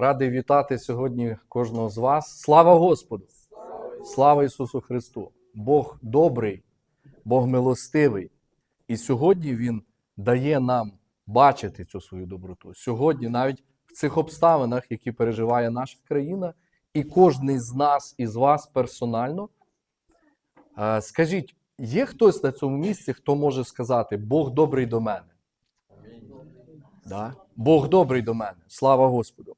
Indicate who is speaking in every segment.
Speaker 1: Радий вітати сьогодні кожного з вас. Слава Господу! Слава Ісусу Христу! Бог добрий, Бог милостивий. І сьогодні Він дає нам бачити цю свою доброту. Сьогодні, навіть в цих обставинах, які переживає наша країна, і кожен з нас із вас персонально. Е, Скажіть, є хтось на цьому місці, хто може сказати, Бог добрий до мене? Да? Бог добрий до мене. Слава Господу.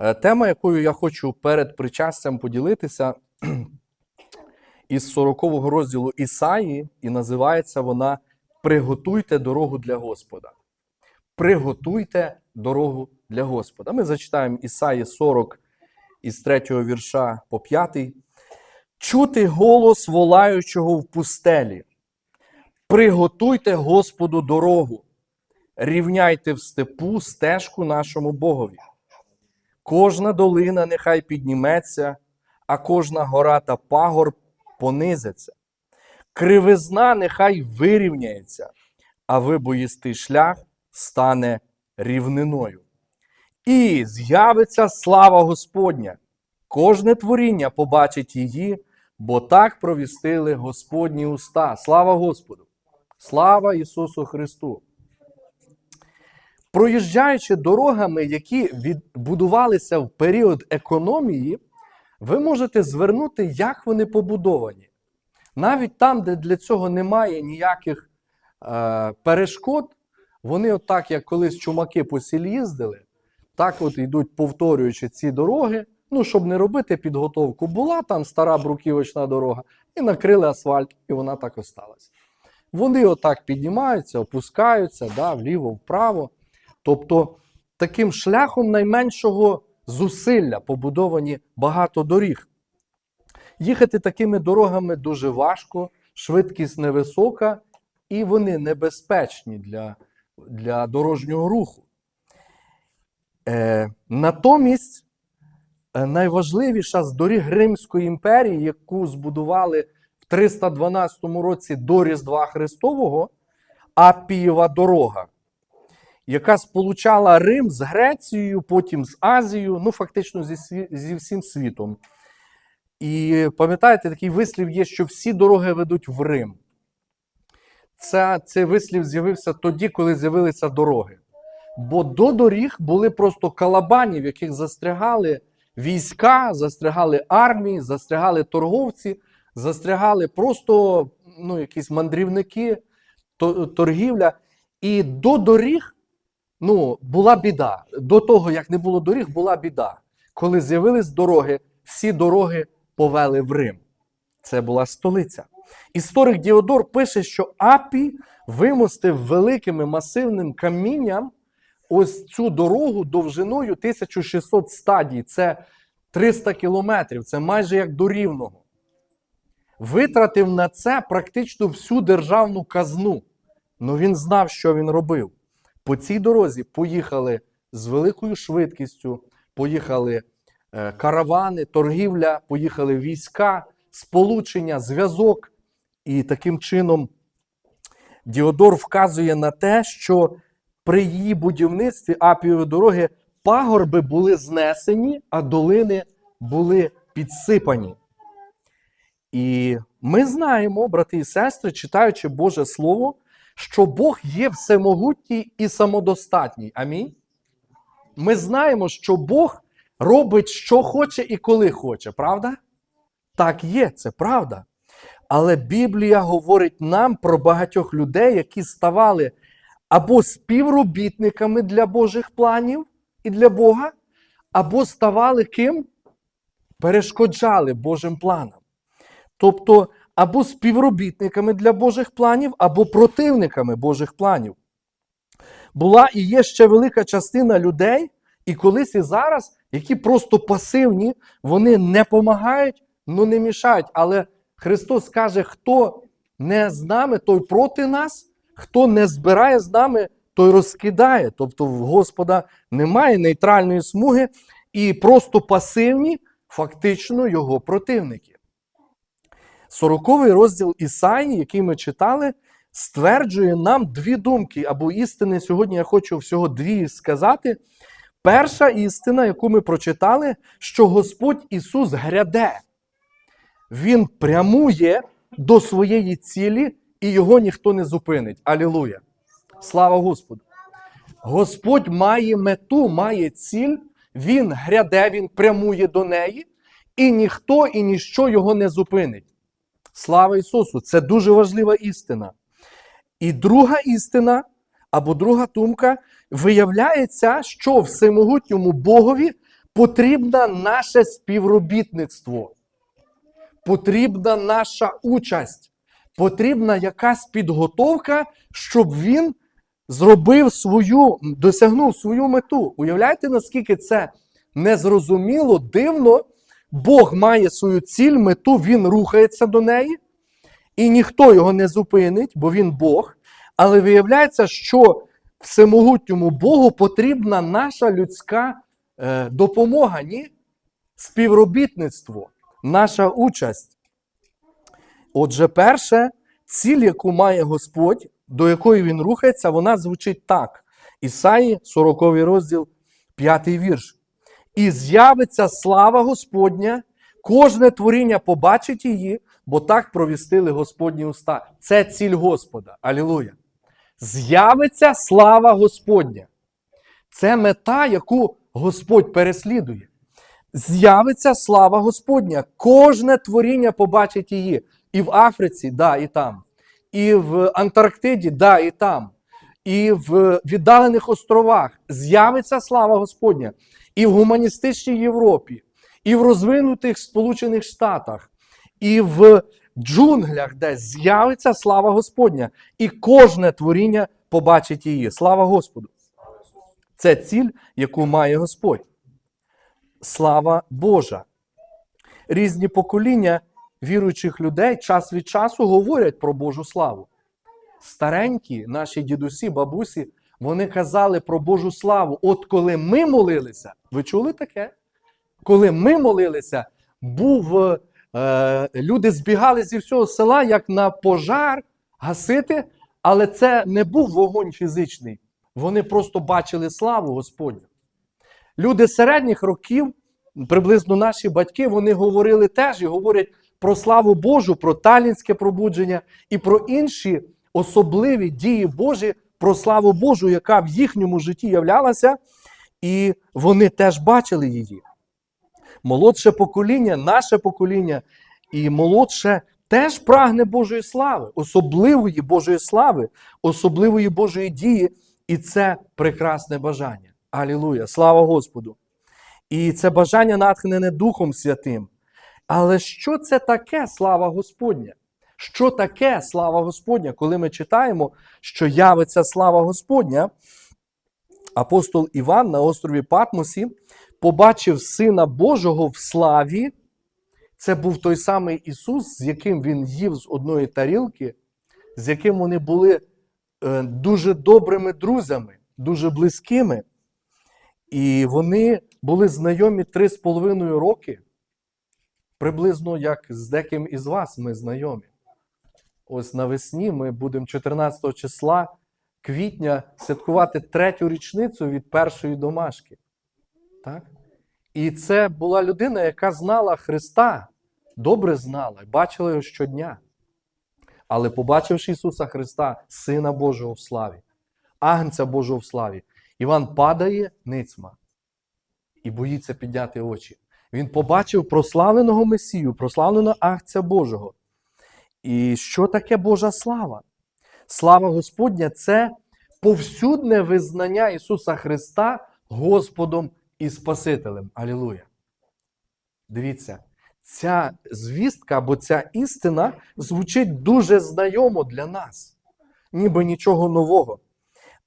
Speaker 1: Е, Тема, якою я хочу перед причастям поділитися, із 40-го розділу Ісаї, і називається вона Приготуйте дорогу для Господа. Приготуйте дорогу для Господа. Ми зачитаємо Ісаї 40 із 3 вірша по 5. Чути голос волаючого в пустелі. Приготуйте Господу дорогу, рівняйте в степу стежку нашому Богові. Кожна долина нехай підніметься, а кожна гора та пагор понизиться. Кривизна нехай вирівняється, а вибоїстий шлях стане рівниною. І з'явиться слава Господня. Кожне творіння побачить її, бо так провістили Господні уста. Слава Господу! Слава Ісусу Христу! Проїжджаючи дорогами, які відбудувалися в період економії, ви можете звернути, як вони побудовані. Навіть там, де для цього немає ніяких е, перешкод, вони, отак, як колись чумаки по селі їздили, так от йдуть, повторюючи ці дороги, ну, щоб не робити підготовку. Була там стара бруківочна дорога, і накрили асфальт, і вона так осталась. Вони отак піднімаються, опускаються да, вліво, вправо. Тобто таким шляхом найменшого зусилля побудовані багато доріг. Їхати такими дорогами дуже важко, швидкість невисока, і вони небезпечні для, для дорожнього руху. Е, натомість е, найважливіша з доріг Римської імперії, яку збудували в 312 році до Різдва Христового, Апієва дорога яка сполучала Рим з Грецією, потім з Азією, ну фактично зі, зі всім світом. І пам'ятаєте, такий вислів є, що всі дороги ведуть в Рим. Це, цей вислів з'явився тоді, коли з'явилися дороги. Бо до доріг були просто калабані, в яких застрягали війська, застрягали армії, застрягали торговці, застрягали просто ну, якісь мандрівники, торгівля. І до доріг ну, була біда. До того, як не було доріг, була біда. Коли з'явились дороги, всі дороги повели в Рим. Це була столиця. Історик Діодор пише, що Апій вимостив великим і масивним камінням ось цю дорогу довжиною 1600 стадій. Це 300 кілометрів, це майже як до рівного. Витратив на це практично всю державну казну. Ну він знав, що він робив. По цій дорозі поїхали з великою швидкістю, поїхали е, каравани, торгівля, поїхали війська, сполучення, зв'язок. І таким чином Діодор вказує на те, що при її будівництві Апієвої дороги пагорби були знесені, а долини були підсипані. І ми знаємо, брати і сестри, читаючи Боже Слово, що Бог є всемогутній і самодостатній. Амінь. Ми знаємо, що Бог робить, що хоче і коли хоче, правда? Так є, це правда. Але Біблія говорить нам про багатьох людей, які ставали або співробітниками для Божих планів і для Бога, або ставали ким? Перешкоджали Божим планам. Тобто, або співробітниками для Божих планів, або противниками Божих планів. Була і є ще велика частина людей, і колись і зараз, які просто пасивні, вони не допомагають, ну не мішають. Але Христос каже, хто не з нами, той проти нас, хто не збирає з нами, той розкидає. Тобто в Господа немає нейтральної смуги, і просто пасивні фактично його противники. 40-й розділ Ісаї, який ми читали, стверджує нам дві думки або істини. Сьогодні я хочу всього дві сказати. Перша істина, яку ми прочитали, що Господь Ісус гряде. Він прямує до своєї цілі, і його ніхто не зупинить. Алілуя! Слава Господу! Господь має мету, має ціль, Він гряде, Він прямує до неї, і ніхто і ніщо його не зупинить. Слава Ісусу! Це дуже важлива істина. І друга істина, або друга думка, виявляється, що всемогутньому Богові потрібно наше співробітництво, потрібна наша участь, потрібна якась підготовка, щоб він зробив свою, досягнув свою мету. Уявляєте, наскільки це незрозуміло, дивно. Бог має свою ціль, мету, він рухається до неї, і ніхто його не зупинить, бо він Бог. Але виявляється, що всемогутньому Богу потрібна наша людська е, допомога, ні? Співробітництво, наша участь. Отже, перше, ціль, яку має Господь, до якої він рухається, вона звучить так. Ісаї, 40 розділ, 5 вірш. І з'явиться слава Господня, кожне творіння побачить її, бо так провістили Господні уста. Це ціль Господа. Алілуя. З'явиться слава Господня. Це мета, яку Господь переслідує. З'явиться слава Господня. Кожне творіння побачить її. І в Африці, да, і там. І в Антарктиді, да, і там. І в віддалених островах з'явиться слава Господня. І в гуманістичній Європі, і в розвинутих Сполучених Штатах, і в джунглях, де з'явиться слава Господня, і кожне творіння побачить її. Слава Господу! Це ціль, яку має Господь. Слава Божа! Різні покоління віруючих людей час від часу говорять про Божу славу. Старенькі наші дідусі, бабусі, вони казали про Божу славу. От коли ми молилися, ви чули таке? Коли ми молилися, був, е, люди збігали зі всього села, як на пожар гасити, але це не був вогонь фізичний. Вони просто бачили славу Господню. Люди середніх років, приблизно наші батьки, вони говорили теж і говорять про славу Божу, про талінське пробудження і про інші особливі дії Божі, про славу Божу, яка в їхньому житті являлася, і вони теж бачили її. Молодше покоління, наше покоління і молодше теж прагне Божої слави, особливої Божої слави, особливої Божої дії, і це прекрасне бажання. Алілуя! Слава Господу! І це бажання натхнене Духом Святим. Але що це таке слава Господня? Що таке слава Господня? Коли ми читаємо, що явиться слава Господня, апостол Іван на острові Патмосі побачив Сина Божого в славі. Це був той самий Ісус, з яким Він їв з одної тарілки, з яким вони були е, дуже добрими друзями, дуже близькими. І вони були знайомі три з половиною роки, приблизно як з деким із вас ми знайомі. Ось навесні ми будемо 14 числа квітня святкувати третю річницю від першої домашки. Так? І це була людина, яка знала Христа, добре знала, бачила його щодня. Але побачивши Ісуса Христа, Сина Божого в славі, Агнця Божого в славі, Іван падає ницьма і боїться підняти очі. Він побачив прославленого Месію, прославленого Агця Божого. І що таке Божа слава? Слава Господня це повсюдне визнання Ісуса Христа Господом і Спасителем. Алілуя. Дивіться, ця звістка або ця істина звучить дуже знайомо для нас, ніби нічого нового.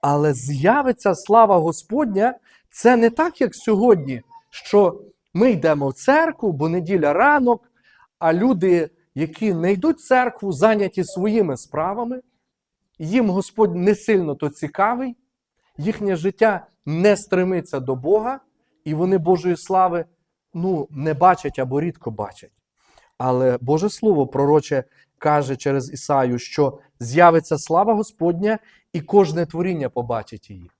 Speaker 1: Але з'явиться слава Господня, це не так, як сьогодні, що ми йдемо в церкву, бо неділя ранок, а люди, які не йдуть в церкву, зайняті своїми справами, їм Господь не сильно то цікавий, їхнє життя не стремиться до Бога, і вони Божої слави ну, не бачать або рідко бачать. Але Боже Слово пророче каже через Ісаю, що з'явиться слава Господня, і кожне творіння побачить її.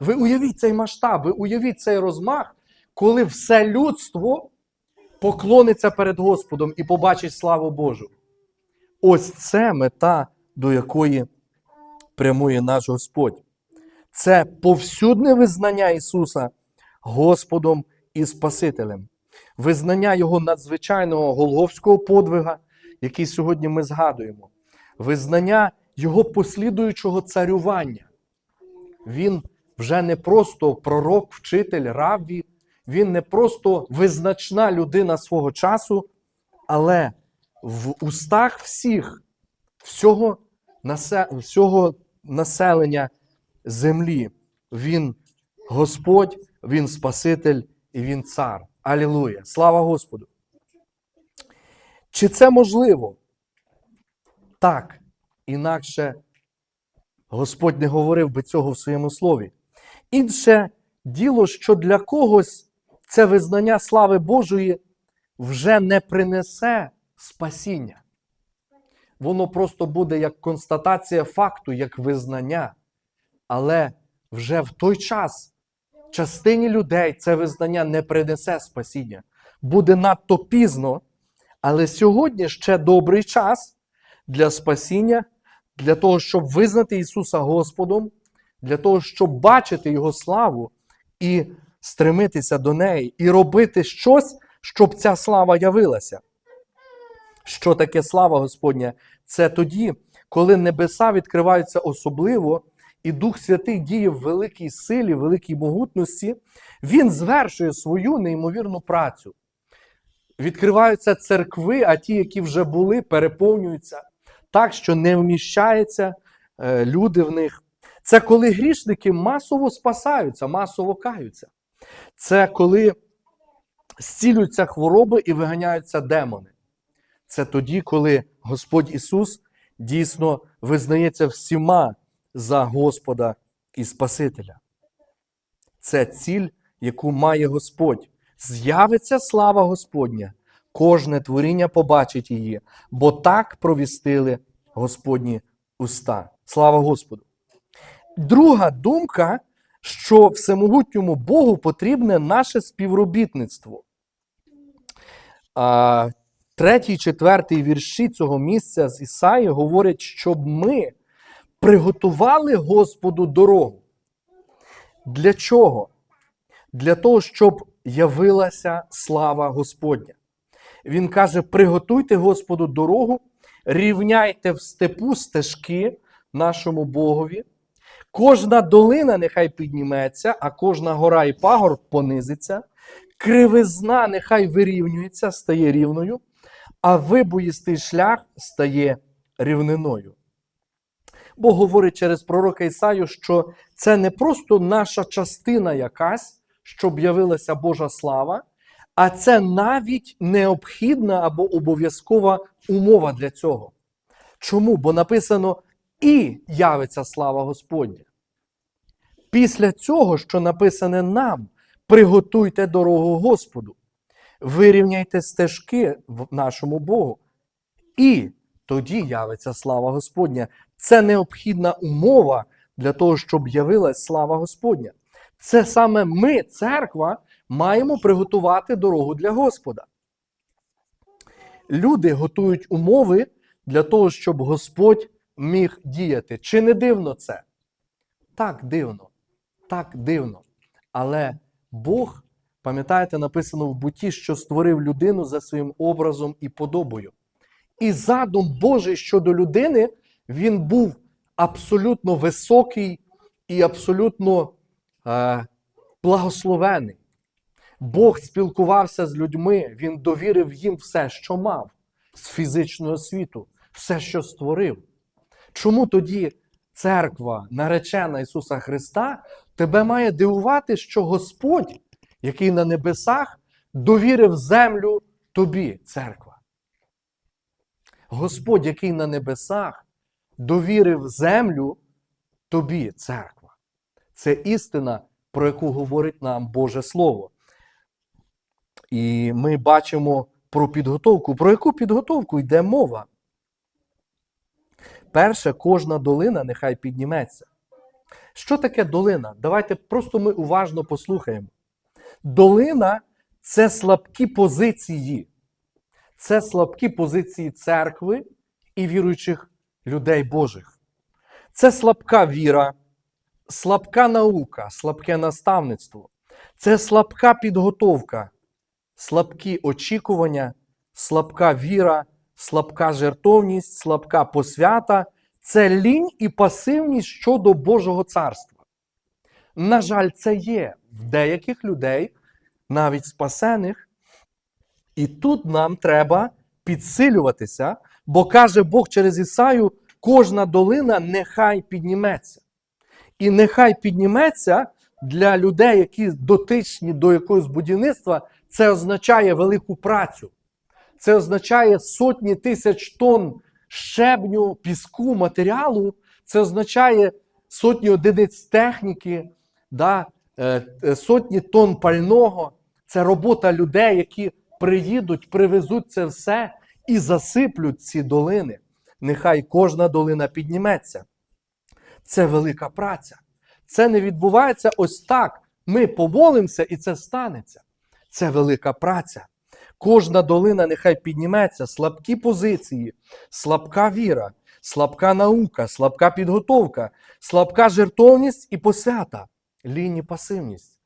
Speaker 1: Ви уявіть цей масштаб, ви уявіть цей розмах, коли все людство поклониться перед Господом і побачить славу Божу. Ось це мета, до якої прямує наш Господь. Це повсюдне визнання Ісуса Господом і Спасителем, визнання Його надзвичайного голговського подвига, який сьогодні ми згадуємо, визнання Його послідуючого царювання. Він вже не просто пророк, вчитель, равві, він не просто визначна людина свого часу, але в устах всіх, всього, всього населення землі. Він Господь, Він Спаситель і Він цар. Алілуя! Слава Господу! Чи це можливо? Так, інакше Господь не говорив би цього в своєму слові. Інше діло, що для когось це визнання слави Божої вже не принесе спасіння. Воно просто буде як констатація факту, як визнання. Але вже в той час частині людей це визнання не принесе спасіння. Буде надто пізно, але сьогодні ще добрий час для спасіння, для того, щоб визнати Ісуса Господом, для того, щоб бачити Його славу і стремитися до неї, і робити щось, щоб ця слава явилася. Що таке слава Господня? Це тоді, коли небеса відкриваються особливо, і Дух Святий діє в великій силі, великій могутності, Він звершує свою неймовірну працю. Відкриваються церкви, а ті, які вже були, переповнюються так, що не вміщаються е, люди в них. Це коли грішники масово спасаються, масово каються. Це коли зцілюються хвороби і виганяються демони. Це тоді, коли Господь Ісус дійсно визнається всіма за Господа і Спасителя. Це ціль, яку має Господь. З'явиться слава Господня, кожне творіння побачить її, бо так провістили Господні уста. Слава Господу! Друга думка, що всемогутньому Богу потрібне наше співробітництво. А, Третій, четвертий вірші цього місця з Ісаї говорять, щоб ми приготували Господу дорогу. Для чого? Для того, щоб явилася слава Господня. Він каже: приготуйте Господу дорогу, рівняйте в степу стежки нашому Богові. Кожна долина нехай підніметься, а кожна гора і пагор понизиться. Кривизна нехай вирівнюється, стає рівною, а вибоїстий шлях стає рівниною. Бог говорить через пророка Ісаю, що це не просто наша частина якась, щоб явилася Божа слава, а це навіть необхідна або обов'язкова умова для цього. Чому? Бо написано і явиться слава Господня. Після цього, що написане нам, приготуйте дорогу Господу, вирівняйте стежки в нашому Богу. І тоді явиться слава Господня. Це необхідна умова для того, щоб явилась слава Господня. Це саме ми, церква, маємо приготувати дорогу для Господа. Люди готують умови для того, щоб Господь міг діяти. Чи не дивно це? Так, дивно. Так, дивно. Але Бог, пам'ятаєте, написано в буті, що створив людину за своїм образом і подобою. І задум Божий щодо людини, він був абсолютно високий і абсолютно е, благословений. Бог спілкувався з людьми, Він довірив їм все, що мав з фізичного світу, все, що створив. Чому тоді церква, наречена Ісуса Христа, тебе має дивувати, що Господь, який на небесах, довірив землю тобі, церква? Господь, який на небесах, довірив землю тобі, церква. Це істина, про яку говорить нам Боже Слово. І ми бачимо про підготовку. Про яку підготовку йде мова? Перше, кожна долина нехай підніметься. Що таке долина? Давайте просто ми уважно послухаємо. Долина це слабкі позиції. Це слабкі позиції церкви і віруючих людей Божих. Це слабка віра, слабка наука, слабке наставництво. Це слабка підготовка, слабкі очікування, слабка віра, слабка жертовність, слабка посвята це лінь і пасивність щодо Божого царства. На жаль, це є в деяких людей, навіть спасених. І тут нам треба підсилюватися, бо каже Бог через Ісаю: кожна долина нехай підніметься. І нехай підніметься для людей, які дотичні до якогось будівництва, це означає велику працю. Це означає сотні тисяч тонн щебню, піску, матеріалу. Це означає сотні одиниць техніки, да, е, е, сотні тонн пального. Це робота людей, які приїдуть, привезуть це все і засиплють ці долини. Нехай кожна долина підніметься. Це велика праця. Це не відбувається ось так. Ми помолимося і це станеться. Це велика праця. Кожна долина нехай підніметься, слабкі позиції, слабка віра, слабка наука, слабка підготовка, слабка жертовність і посвята, лінь пасивність.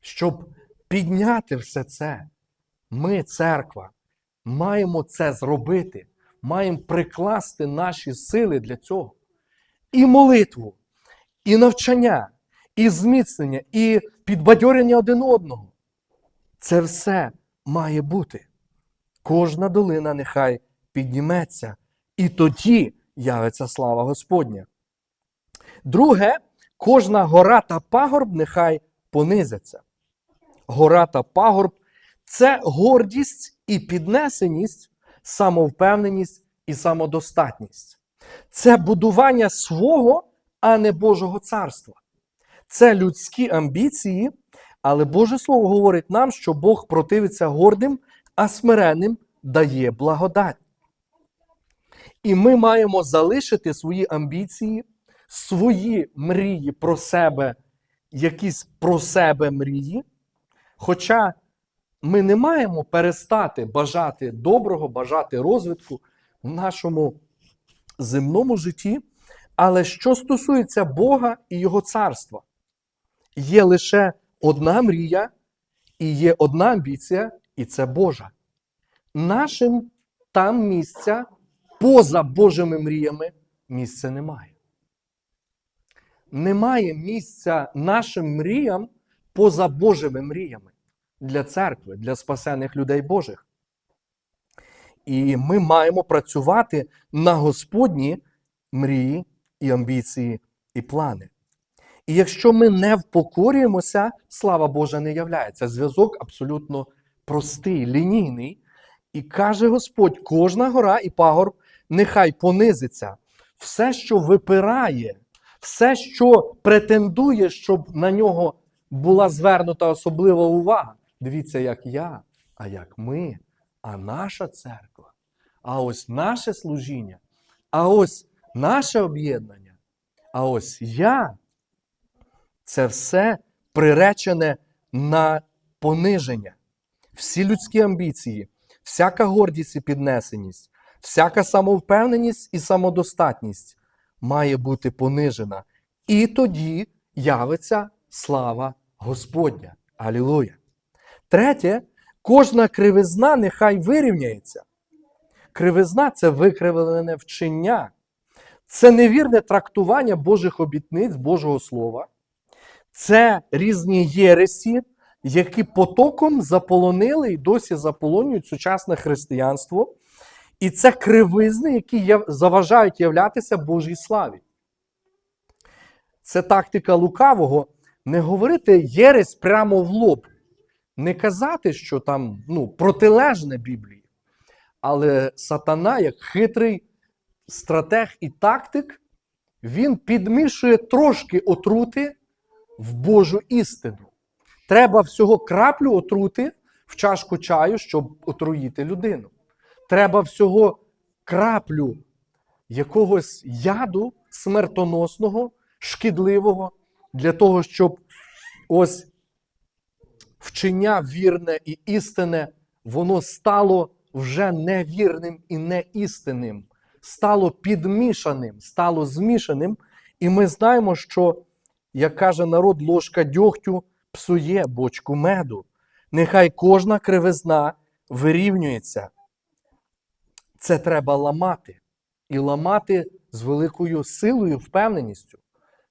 Speaker 1: Щоб підняти все це, ми, церква, маємо це зробити, маємо прикласти наші сили для цього. І молитву, і навчання, і зміцнення, і підбадьорення один одного. Це все має бути. Кожна долина нехай підніметься, і тоді явиться слава Господня. Друге, кожна гора та пагорб нехай понизяться. Гора та пагорб це гордість і піднесеність, самовпевненість і самодостатність. Це будування свого, а не Божого царства. Це людські амбіції, але Боже Слово говорить нам, що Бог противиться гордим, а смиренним дає благодать. І ми маємо залишити свої амбіції, свої мрії про себе, якісь про себе мрії. Хоча ми не маємо перестати бажати доброго, бажати розвитку в нашому земному житті. Але що стосується Бога і Його царства, є лише одна мрія і є одна амбіція, і це Божа. Нашим там місця поза Божими мріями місця немає. Немає місця нашим мріям поза Божими мріями для церкви, для спасених людей Божих. І ми маємо працювати на Господні мрії і амбіції і плани. І якщо ми не впокорюємося, слава Божа не являється. Зв'язок абсолютно простий, лінійний. І каже Господь: кожна гора і пагорб нехай понизиться. Все, що випирає, все, що претендує, щоб на нього була звернута особлива увага. Дивіться, як я, а як ми, а наша церква, а ось наше служіння, а ось наше об'єднання, а ось я. Це все приречене на пониження. Всі людські амбіції, всяка гордість і піднесеність, всяка самовпевненість і самодостатність має бути понижена. І тоді явиться слава Господня. Алілуя. Третє, кожна кривизна нехай вирівняється. Кривизна це викривлене вчення, це невірне трактування Божих обітниць, Божого Слова. Це різні єресі, які потоком заполонили і досі заполонюють сучасне християнство. І це кривизни, які заважають являтися Божій славі. Це тактика лукавого не говорити єресь прямо в лоб, не казати, що там ну, протилежне Біблії. Але сатана, як хитрий стратег і тактик, він підмішує трошки отрути в Божу істину. Треба всього краплю отрути в чашку чаю, щоб отруїти людину. Треба всього краплю якогось яду смертоносного, шкідливого, для того, щоб ось вчення вірне і істинне, воно стало вже невірним і неістинним, стало підмішаним, стало змішаним. І ми знаємо, що, як каже народ, ложка дьогтю псує бочку меду. Нехай кожна кривизна вирівнюється. Це треба ламати. І ламати з великою силою, впевненістю,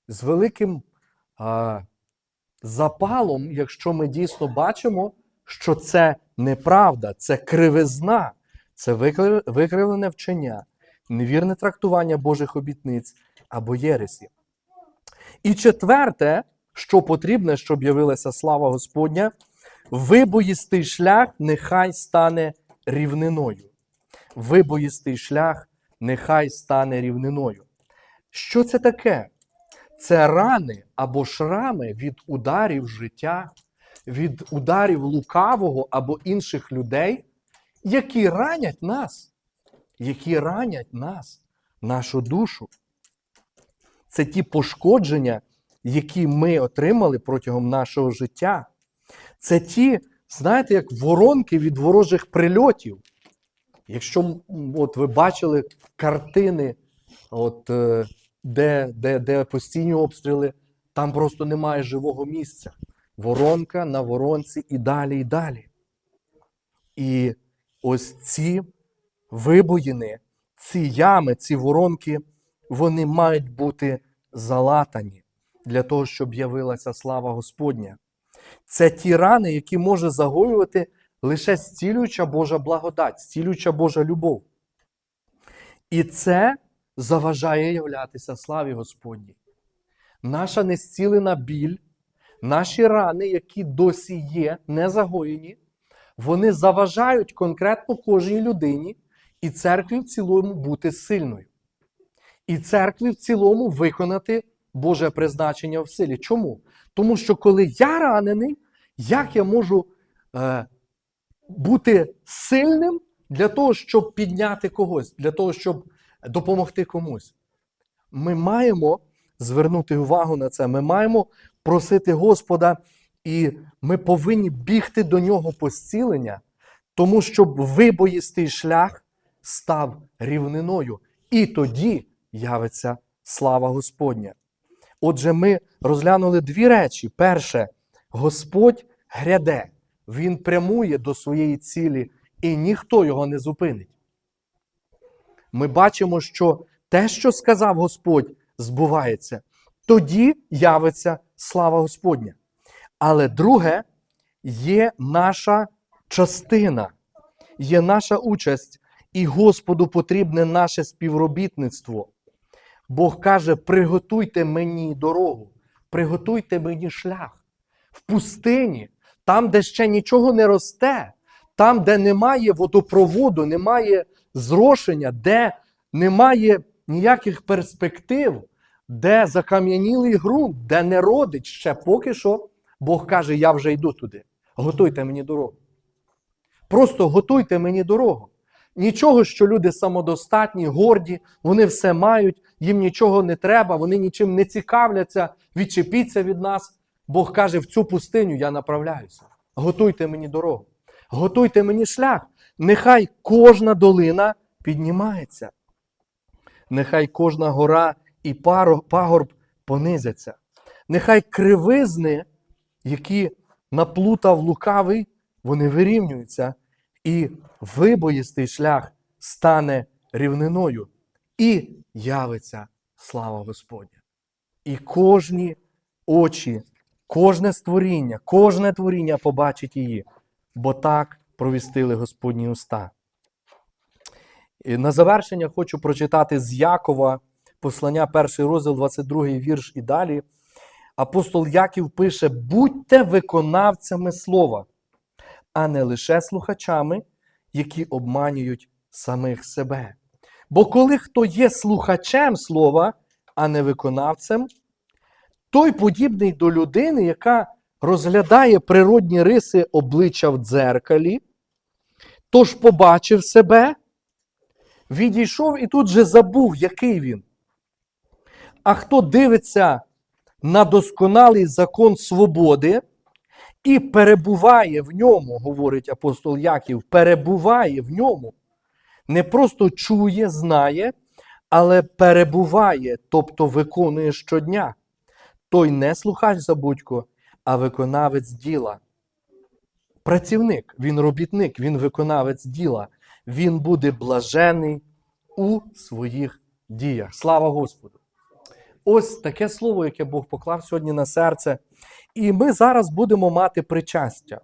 Speaker 1: з великим а, запалом, якщо ми дійсно бачимо, що це неправда, це кривизна, це викривлене вчення, невірне трактування Божих обітниць або єресі. І четверте, що потрібне, щоб явилася слава Господня, вибоїстий шлях нехай стане рівниною. Вибоїстий шлях нехай стане рівниною. Що це таке? Це рани або шрами від ударів життя, від ударів лукавого або інших людей, які ранять нас, які ранять нас, нашу душу. Це ті пошкодження, які ми отримали протягом нашого життя. Це ті, знаєте, як воронки від ворожих прильотів. Якщо от ви бачили картини, от, е, де, де, де постійні обстріли, там просто немає живого місця. Воронка на воронці і далі, і далі. І ось ці вибоїни, ці ями, ці воронки, вони мають бути залатані для того, щоб явилася слава Господня. Це ті рани, які може загоювати лише зцілююча Божа благодать, зцілююча Божа любов. І це заважає являтися славі Господній. Наша незцілена біль, наші рани, які досі є, не загоєні, вони заважають конкретно кожній людині і церкві в цілому бути сильною. І церкві в цілому виконати Боже призначення в силі. Чому? Тому що коли я ранений, як я можу е, бути сильним для того, щоб підняти когось, для того, щоб допомогти комусь? Ми маємо звернути увагу на це. Ми маємо просити Господа, і ми повинні бігти до нього по зцілення, тому щоб вибоїстий шлях став рівниною. І тоді явиться слава Господня. Отже, ми розглянули дві речі. Перше, Господь гряде, Він прямує до своєї цілі, і ніхто його не зупинить. Ми бачимо, що те, що сказав Господь, збувається. Тоді явиться слава Господня. Але друге, є наша частина, є наша участь, і Господу потрібне наше співробітництво. Бог каже: приготуйте мені дорогу, приготуйте мені шлях. В пустині, там, де ще нічого не росте, там, де немає водопроводу, немає зрошення, де немає ніяких перспектив, де закам'янілий ґрунт, де не родить ще поки що, Бог каже: Я вже йду туди. Готуйте мені дорогу. Просто готуйте мені дорогу. Нічого, що люди самодостатні, горді, вони все мають, їм нічого не треба, вони нічим не цікавляться, відчепіться від нас. Бог каже: в цю пустиню я направляюся. Готуйте мені дорогу, готуйте мені шлях. Нехай кожна долина піднімається. Нехай кожна гора і пагорб понизяться. Нехай кривизни, які наплутав лукавий, вони вирівнюються, і вибоїстий шлях стане рівниною, і явиться слава Господня. І кожні очі, кожне створіння, кожне творіння побачить її, бо так провістили Господні уста. І на завершення хочу прочитати з Якова послання, перший розділ, 22 вірш і далі. Апостол Яків пише: будьте виконавцями слова, а не лише слухачами, які обманюють самих себе. Бо коли хто є слухачем слова, а не виконавцем, той подібний до людини, яка розглядає природні риси обличчя в дзеркалі, тож побачив себе, відійшов і тут же забув, який він. А хто дивиться на досконалий закон свободи і перебуває в ньому, говорить апостол Яків, перебуває в ньому, не просто чує, знає, але перебуває, тобто виконує щодня. Той не слухач забудько, а виконавець діла. Працівник, він робітник, він виконавець діла. Він буде блажений у своїх діях. Слава Господу! Ось таке слово, яке Бог поклав сьогодні на серце. І ми зараз будемо мати причастя.